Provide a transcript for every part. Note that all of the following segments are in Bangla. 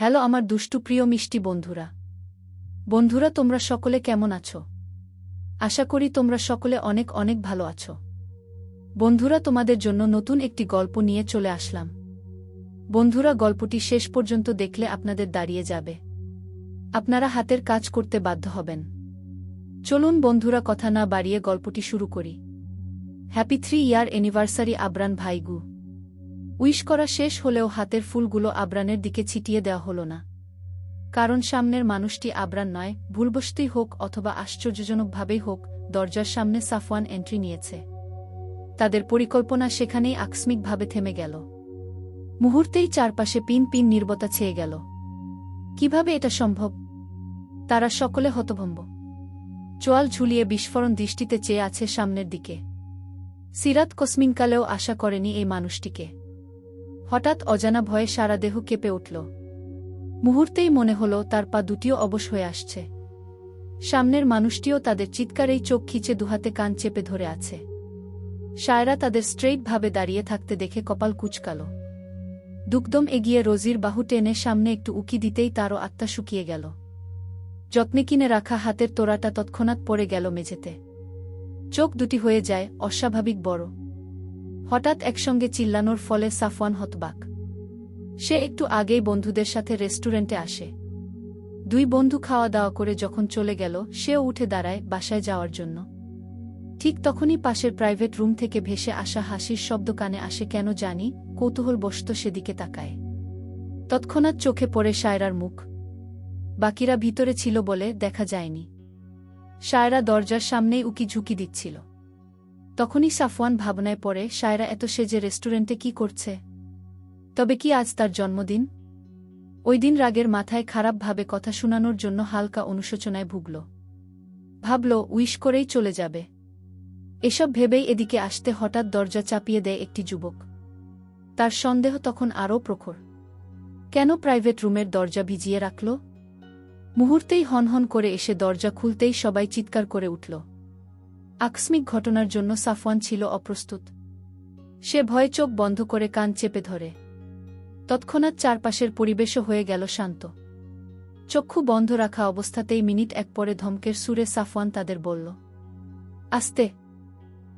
হ্যালো আমার দুষ্টু প্রিয় মিষ্টি বন্ধুরা। বন্ধুরা, তোমরা সকলে কেমন আছো? আশা করি তোমরা সকলে অনেক অনেক ভালো আছো। বন্ধুরা, তোমাদের জন্য নতুন একটি গল্প নিয়ে চলে আসলাম। বন্ধুরা, গল্পটি শেষ পর্যন্ত দেখলে আপনাদের দাঁড়িয়ে যাবে। আপনারা হাতের কাজ করতে বাধ্য হবেন। চলুন বন্ধুরা, কথা না বাড়িয়ে গল্পটি শুরু করি। Happy three year anniversary Abran ভাইগু। Wish করা শেষ হলেও হাতের ফুলগুলো আবরানের দিকে ছিটিয়ে দেওয়া হল না। কারণ সামনের মানুষটি আবরান নয়, ভুলবশতই হোক অথবা আশ্চর্যজনকভাবেই হোক, দরজার সামনে সাফওয়ান এন্ট্রি নিয়েছে। তাদের পরিকল্পনা সেখানেই আকস্মিকভাবে থেমে গেল। মুহূর্তেই চারপাশে পিন পিন নির্বতা ছেয়ে গেল। কীভাবে এটা সম্ভব? তারা সকলে হতভম্ব। চোয়াল ঝুলিয়ে বিস্ফোরণ দৃষ্টিতে চেয়ে আছে সামনের দিকে। সিরাত কসমিনকালেও আশা করেনি এই মানুষটিকে। হঠাৎ অজানা ভয়ে সারা দেহ কেঁপে উঠল। মুহূর্তেই মনে হল তার পা দুটিও অবশ হয়ে আসছে। সামনের মানুষটিও তাদের চিৎকারেই চোখ খিচে দুহাতে কান চেপে ধরে আছে। সায়রা তাদের স্ট্রেইট ভাবে দাঁড়িয়ে থাকতে দেখে কপাল কুচকাল। দুকদম এগিয়ে রোজির বাহু টেনে সামনে একটু উকি দিতেই তারও আত্মা শুকিয়ে গেল। যত্নে কিনে রাখা হাতের তোড়াটা তৎক্ষণাৎ পড়ে গেল মেঝেতে। চোখ দুটি হয়ে যায় অস্বাভাবিক বড়। হঠাৎ একসঙ্গে চিল্লানোর ফলে সাফওয়ান হতবাক। সে একটু আগেই বন্ধুদের সাথে রেস্টুরেন্টে আসে। দুই বন্ধু খাওয়া দাওয়া করে যখন চলে গেল, সেও উঠে দাঁড়ায় বাসায় যাওয়ার জন্য। ঠিক তখনই পাশের প্রাইভেট রুম থেকে ভেসে আসা হাসির শব্দ কানে আসে, কেন জানি? কৌতূহল বসত সেদিকে তাকায়। তৎক্ষণাৎ চোখে পড়ে সায়রার মুখ। বাকিরা ভিতরে ছিল বলে দেখা যায়নি। সায়রা দরজার সামনেই উকি ঝুঁকি দিচ্ছিল। তখনই সাফওয়ান ভাবনায় পড়ে সায়রা এত সেজে রেস্টুরেন্টে কি করছে? তবে কি আজ তার জন্মদিন? ওই দিন রাগের মাথায় খারাপভাবে কথা শোনানোর জন্য হালকা অনুশোচনায় ভুগল। ভাবল, উইশ করেই চলে যাবে। এসব ভেবেই এদিকে আসতে হঠাৎ দরজা চাপিয়ে দেয় একটি যুবক। তার সন্দেহ তখন আরও প্রখর। কেন প্রাইভেট রুমের দরজা ভিজিয়ে রাখল? মুহূর্তেই হনহন করে এসে দরজা খুলতেই সবাই চিৎকার করে উঠল। আকস্মিক ঘটনার জন্য সাফওয়ান ছিল অপ্রস্তুত। সে ভয়ে চোখ বন্ধ করে কান চেপে ধরে। তৎক্ষণাৎ চারপাশের পরিবেশও হয়ে গেল শান্ত। চক্ষু বন্ধ রাখা অবস্থাতেই মিনিট এক পরে ধমকের সুরে সাফওয়ান তাদের বলল, আস্তে।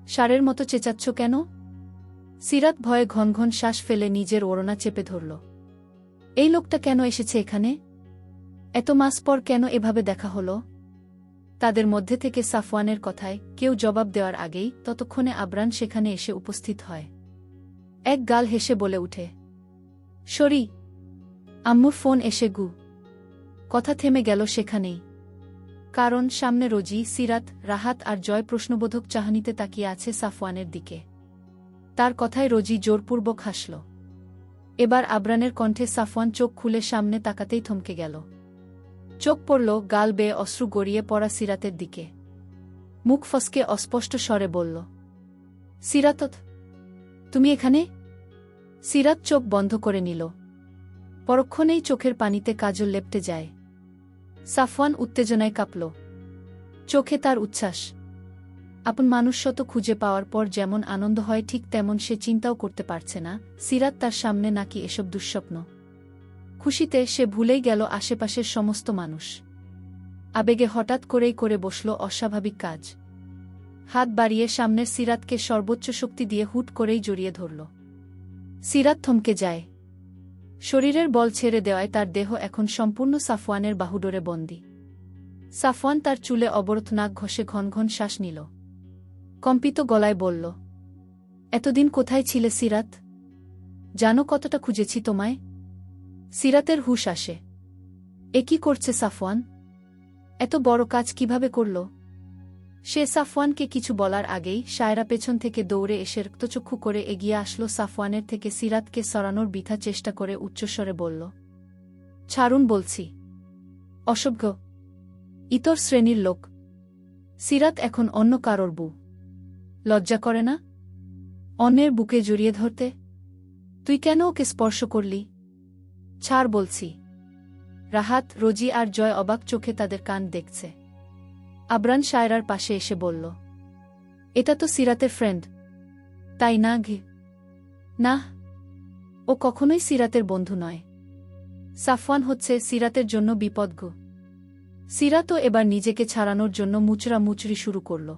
সারের মতো চেঁচাচ্ছ কেন? সিরাত ভয়ে ঘন ঘন শ্বাস ফেলে নিজের ওড়না চেপে ধরল, এই লোকটা কেন এসেছে এখানে? এত মাস পর কেন এভাবে দেখা হলো? তাদের মধ্যে থেকে সাফওয়ানের কথায় কেউ জবাব দেওয়ার আগেই ততক্ষণে আবরান সেখানে এসে উপস্থিত হয়। এক গাল হেসে বলে উঠে, সরি, আম্মুর ফোন এসে গু। কথা থেমে গেল সেখানেই। কারণ সামনে রোজি সিরাত, রাহাত আর জয় প্রশ্নবোধক চাহানিতে তাকিয়ে আছে সাফওয়ানের দিকে। তার কথায় রোজি জোরপূর্বক হাসল। এবার আবরানের কণ্ঠে সাফওয়ান চোখ খুলে সামনে তাকাতেই থমকে গেল। চোখ পড়ল, গাল বেয়ে অশ্রু গড়িয়ে পড়া সিরাতের দিকে। মুখ ফসকে অস্পষ্ট স্বরে বলল সিরাতত তুমি এখানে? সিরাত চোখ বন্ধ করে নিল। পরক্ষণেই চোখের পানিতে কাজল লেপটে যায়। সাফওয়ান উত্তেজনায় কাঁপল। চোখে তার উচ্ছ্বাস। আপন মানুষশত খুঁজে পাওয়ার পর যেমন আনন্দ হয়, ঠিক তেমন সে চিন্তাও করতে পারছে না। সিরাত তার সামনে নাকি এসব দুঃস্বপ্ন। খুশিতে সে ভুলেই গেল আশেপাশের সমস্ত মানুষ। আবেগে হঠাৎ করেই করে বসল অস্বাভাবিক কাজ। হাত বাড়িয়ে সামনের সিরাতকে সর্বোচ্চ শক্তি দিয়ে হুট করেই জড়িয়ে ধরল। সিরাত থমকে যায়। শরীরের বল ছেড়ে দেওয়ায় তার দেহ এখন সম্পূর্ণ সাফওয়ানের বাহুডোরে বন্দি। সাফওয়ান তার চুলে অবরোধ নাক ঘষে ঘন ঘন শ্বাস নিল। কম্পিত গলায় বলল, এতদিন কোথায় ছিলে সিরাত? জানো কতটা খুঁজেছি তোমায়? সিরাতের হুশ আসে। এ কি করছে সাফওয়ান? এত বড় কাজ কীভাবে করল? সে সাফওয়ানকে কিছু বলার আগেই সায়রা পেছন থেকে দৌড়ে এসে রক্তচক্ষু করে এগিয়ে আসলো সাফওয়ানের থেকে সিরাতকে সরানোর বিথা চেষ্টা করে উচ্চস্বরে বলল, ছাড়ুন বলছি। অসভ্য। ইতর শ্রেণির লোক। সিরাত এখন অন্য কারোর বু লজ্জা করে না? অন্যের বুকে জড়িয়ে ধরতে? তুই কেন ওকে স্পর্শ করলি? ছাড় বলছি। রাহাত, রোজি আর জয় অবাক চোখে তাদের কান দেখছে। আবরান সায়রার পাশে এসে বলল, এটা তো সিরাতের ফ্রেন্ড তাই না, ঘে? না, ও কখনোই সিরাতের বন্ধু নয়। সাফওয়ান হচ্ছে সিরাতের জন্য বিপদগু সিরাতও এবার নিজেকে ছাড়ানোর জন্য মুচড়া মুচড়ি শুরু করল।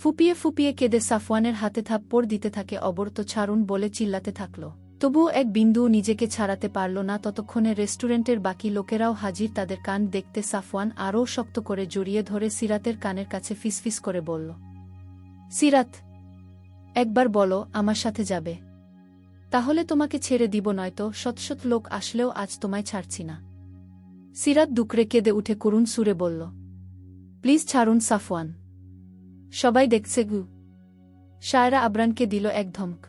ফুপিয়ে ফুপিয়ে কেঁদে সাফওয়ানের হাতে থাপ্পড় দিতে থাকে অবরত ছাড়ুন বলে চিল্লাতে থাকল। তবুও এক বিন্দুও নিজেকে ছাড়াতে পারল না। ততক্ষণে রেস্টুরেন্টের বাকি লোকেরাও হাজির তাদের কান দেখতে সাফওয়ান আরও শক্ত করে জড়িয়ে ধরে সিরাতের কানের কাছে ফিসফিস করে বলল, সিরাত, একবার বলো আমার সাথে যাবে। তাহলে তোমাকে ছেড়ে দিব নয়তো শতশত লোক আসলেও আজ তোমায় ছাড়ছি না। সিরাত দুকরে কেঁদে উঠে করুণ সুরে বলল, প্লিজ ছাড়ুন সাফওয়ান। সবাই দেখছে গু। শায়রা আবরানকে দিল এক ধমক।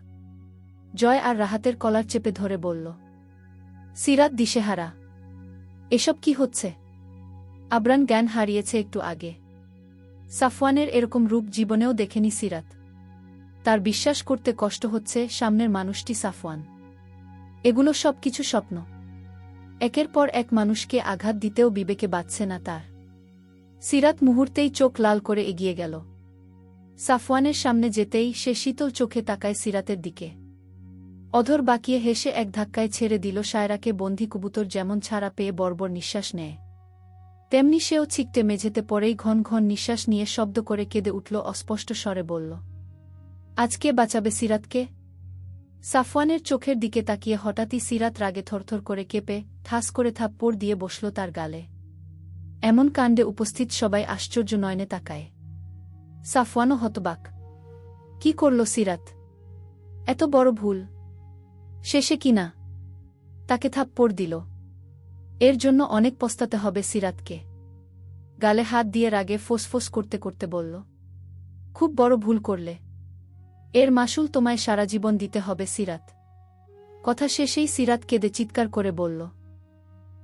জয় আর রাহাতের কলার চেপে ধরে বলল, সিরাত দিশেহারা, এসব কি হচ্ছে? আবরান জ্ঞান হারিয়েছে একটু আগে। সাফওয়ানের এরকম রূপ জীবনেও দেখেনি সিরাত। তার বিশ্বাস করতে কষ্ট হচ্ছে সামনের মানুষটি সাফওয়ান। এগুলো সব কিছু স্বপ্ন। একের পর এক মানুষকে আঘাত দিতেও বিবেকে বাঁচছে না তার। সিরাত মুহূর্তেই চোখ লাল করে এগিয়ে গেল। সাফওয়ানের সামনে যেতেই সে শীতল চোখে তাকায় সিরাতের দিকে। অধর বাকিয়ে হেসে এক ধাক্কায় ছেড়ে দিল সায়রাকে, বন্দি কবুতর যেমন ছাড়া পেয়ে বর্বর নিঃশ্বাস নেয়। তেমনি সেও ছিকটে মেঝেতে পরেই ঘন ঘন নিঃশ্বাস নিয়ে শব্দ করে কেঁদে উঠল, অস্পষ্ট স্বরে বলল, আজকে বাঁচাবে সিরাতকে? সাফওয়ানের চোখের দিকে তাকিয়ে হঠাৎই সিরাত রাগে থরথর করে কেঁপে ঠাস করে থাপ্পড় দিয়ে বসল তার গালে। এমন কাণ্ডে উপস্থিত সবাই আশ্চর্য নয়নে তাকায়। সাফওয়ানও হতবাক, কি করল সিরাত? এত বড় ভুল শেষে কি না? তাকে থাপ্পড় দিল। এর জন্য অনেক পস্তাতে হবে সিরাতকে। গালে হাত দিয়ে রাগে ফোসফোস করতে করতে বলল, খুব বড় ভুল করলে। এর মাসুল তোমায় সারা জীবন দিতে হবে সিরাত। কথা শেষেই সিরাত কেঁদে চিৎকার করে বলল,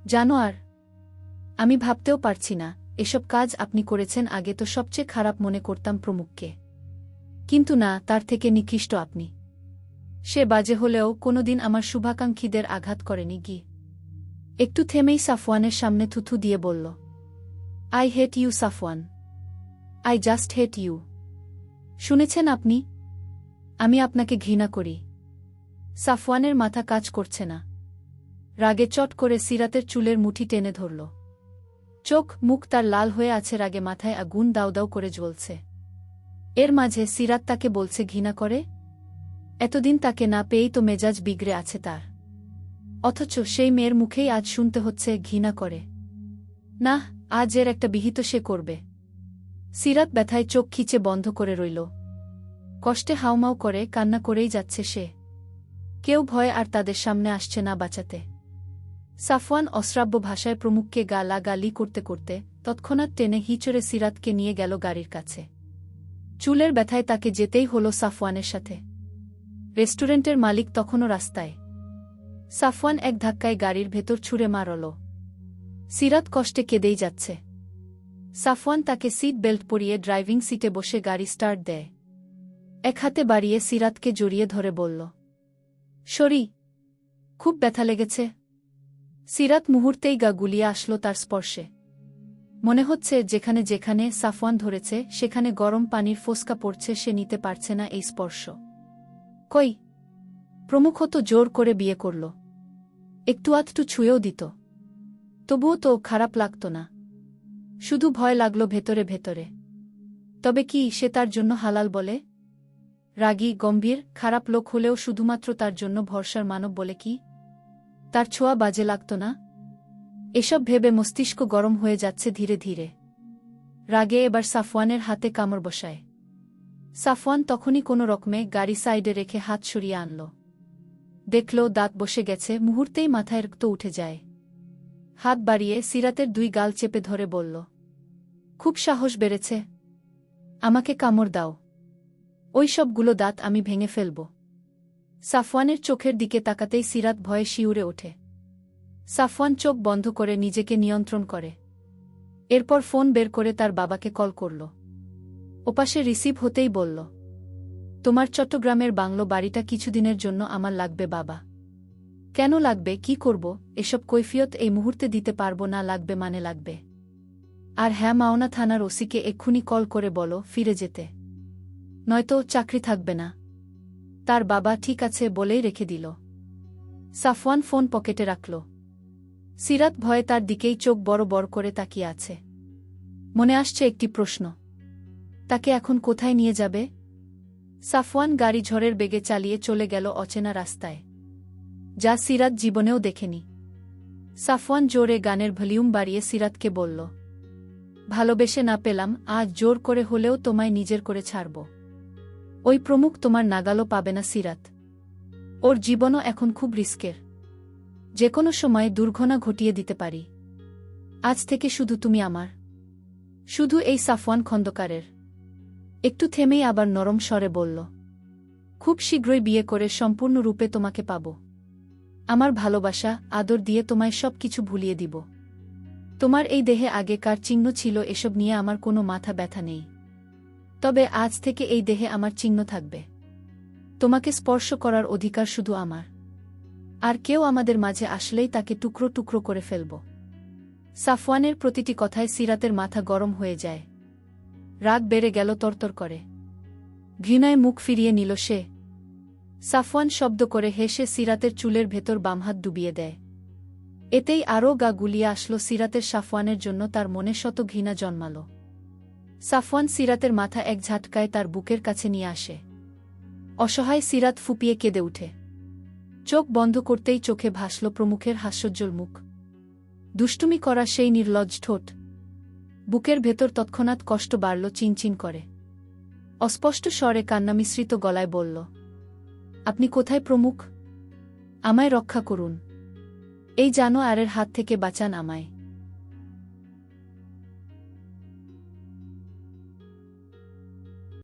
জানো আর, আমি ভাবতেও পারছি না, এসব কাজ আপনি করেছেন আগে তো সবচেয়ে খারাপ মনে করতাম প্রমুখকে। কিন্তু না, তার থেকে নিকৃষ্ট আপনি। সে বাজে হলেও কোনোদিন আমার শুভাকাঙ্ক্ষীদের আঘাত করেনি গি। একটু থেমেই সাফওয়ানের সামনে থুথু দিয়ে বলল, I hate you, Safwan. I just hate you. শুনেছেন আপনি? আমি আপনাকে ঘৃণা করি। সাফওয়ানের মাথা কাজ করছে না। রাগে চট করে সিরাতের চুলের মুঠি টেনে ধরল। চোখ মুখ তার লাল হয়ে আছে রাগে মাথায় আগুন দাউ দাউ করে জ্বলছে। এর মাঝে সিরাত তাকে বলছে, ঘৃণা করে? এতদিন তাকে না পেয়েই তো মেজাজ বিগড়ে আছে তার। অথচ সেই মেয়ের মুখেই আজ শুনতে হচ্ছে ঘৃণা করে। না, আজ এর একটা বিহিত সে করবে। সিরাত ব্যথায় চোখ খিচে বন্ধ করে রইল। কষ্টে হাউমাউ করে, কান্না করেই যাচ্ছে সে। কেউ ভয় আর তাদের সামনে আসছে না বাঁচাতে। সাফওয়ান অশ্রাব্য ভাষায় প্রমুখকে গালা গালি করতে করতে তৎক্ষণাৎ টেনে হিচড়ে সিরাতকে নিয়ে গেল গাড়ির কাছে। চুলের ব্যথায় তাকে যেতেই হল সাফওয়ানের সাথে। রেস্টুরেন্টের মালিক তখনও রাস্তায়। সাফওয়ান এক ধাক্কায় গাড়ির ভেতর ছুঁড়ে মারল। সিরাত কষ্টে কেঁদেই যাচ্ছে। সাফওয়ান তাকে সিট বেল্ট পরিয়ে ড্রাইভিং সিটে বসে গাড়ি স্টার্ট দেয়। এক হাতে বাড়িয়ে সিরাতকে জড়িয়ে ধরে বলল সরি খুব ব্যথা লেগেছে। সিরাত মুহূর্তেই গা গুলিয়ে আসলো তার স্পর্শে। মনে হচ্ছে যেখানে যেখানে সাফওয়ান ধরেছে, সেখানে গরম পানির ফোসকা পড়ছে, সে নিতে পারছে না এই স্পর্শ। কই? প্রমুখ তো জোর করে বিয়ে করল। একটু আধটু ছুঁয়েও দিত। তবুও তো খারাপ লাগত না। শুধু ভয় লাগল ভেতরে ভেতরে। তবে কি সে তার জন্য হালাল বলে? রাগী, গম্ভীর, খারাপ লোক হলেও শুধুমাত্র তার জন্য ভরসার মানব বলে কি? তার ছোঁয়া বাজে লাগত না? এসব ভেবে মস্তিষ্ক গরম হয়ে যাচ্ছে ধীরে ধীরে। রাগে এবার সাফওয়ানের হাতে কামড় বসায়। সাফওয়ান তখনই কোনো রকমে গাড়ি সাইডে রেখে হাত সরিয়ে আনল। দেখল দাঁত বসে গেছে, মুহূর্তেই মাথায় রক্ত উঠে যায়। হাত বাড়িয়ে সিরাতের দুই গাল চেপে ধরে বলল, খুব সাহস বেড়েছে। আমাকে কামড় দাও। ওই সবগুলো দাঁত আমি ভেঙে ফেলব সাফওয়ানের চোখের দিকে তাকাতেই সিরাত ভয়ে শিউরে ওঠে। সাফওয়ান চোখ বন্ধ করে নিজেকে নিয়ন্ত্রণ করে। এরপর ফোন বের করে তার বাবাকে কল করল। ওপাশে রিসিভ হতেই বলল, তোমার চট্টগ্রামের বাংলো বাড়িটা কিছুদিনের জন্য আমার লাগবে, বাবা। কেন লাগবে? কি করব? এসব কৈফিয়ত এই মুহূর্তে দিতে পারব না, লাগবে মানে লাগবে। আর হ্যাঁ মাওনা থানার ওসিকে এক্ষুনি কল করে বলো, ফিরে যেতে। নয়তো চাকরি থাকবে না। তার বাবা ঠিক আছে বলেই রেখে দিল। সাফওয়ান ফোন পকেটে রাখল। সিরাত ভয়ে তার দিকেই চোখ বড় বড় করে তাকিয়ে আছে। মনে আসছে একটি প্রশ্ন তাকে এখন কোথায় নিয়ে যাবে? সাফওয়ান গাড়ি ঝড়ের বেগে চালিয়ে চলে গেল অচেনা রাস্তায়। যা সিরাত জীবনেও দেখেনি। সাফওয়ান জোরে গানের ভলিউম বাড়িয়ে সিরাতকে বলল, ভালোবেসে না পেলাম, আজ জোর করে হলেও তোমায় নিজের করে ছাড়ব। ওই প্রমুখ তোমার নাগালও পাবে না সিরাত। ওর জীবনও এখন খুব রিস্কের। যে কোনো সময় দুর্ঘটনা ঘটিয়ে দিতে পারি। আজ থেকে শুধু তুমি আমার। শুধু এই সাফওয়ান খন্দকারের। একটু থেমেই আবার নরম স্বরে বলল, খুব শীঘ্রই বিয়ে করে সম্পূর্ণরূপে তোমাকে পাব। আমার ভালোবাসা, আদর দিয়ে তোমায় সব কিছু ভুলিয়ে দিব। তোমার এই দেহে আগেকার চিহ্ন ছিল, এসব নিয়ে আমার কোনো মাথা ব্যথা নেই। তবে আজ থেকে এই দেহে আমার চিহ্ন থাকবে। তোমাকে স্পর্শ করার অধিকার শুধু আমার। আর কেউ আমাদের মাঝে আসলেই তাকে টুকরো টুকরো করে ফেলব। সাফওয়ানের প্রতিটি কথায় সিরাতের মাথা গরম হয়ে যায়। রাগ বেড়ে গেল তরতর করে। ঘৃণায় মুখ ফিরিয়ে নিল সে। সাফওয়ান শব্দ করে হেসে সিরাতের চুলের ভেতর বামহাত ডুবিয়ে দেয়। এতেই আরও গা গুলিয়ে আসলো সিরাতের সাফওয়ানের জন্য তার মনে শত ঘৃণা জন্মাল। সাফওয়ান সিরাতের মাথা এক ঝাটকায় তার বুকের কাছে নিয়ে আসে। অসহায় সিরাত ফুপিয়ে কেঁদে উঠে। চোখ বন্ধ করতেই চোখে ভাসল প্রমুখের হাস্যোজ্জ্বল মুখ। দুষ্টুমি করা সেই নির্লজ্জ ঠোঁট। বুকের ভেতর তৎক্ষণাৎ কষ্ট বাড়ল, চিনচিন করে। অস্পষ্ট স্বরে কান্না মিশ্রিত গলায় বলল, আপনি কোথায় প্রমুখ? আমায় রক্ষা করুন। এই জানো আরের হাত থেকে বাঁচান আমায়।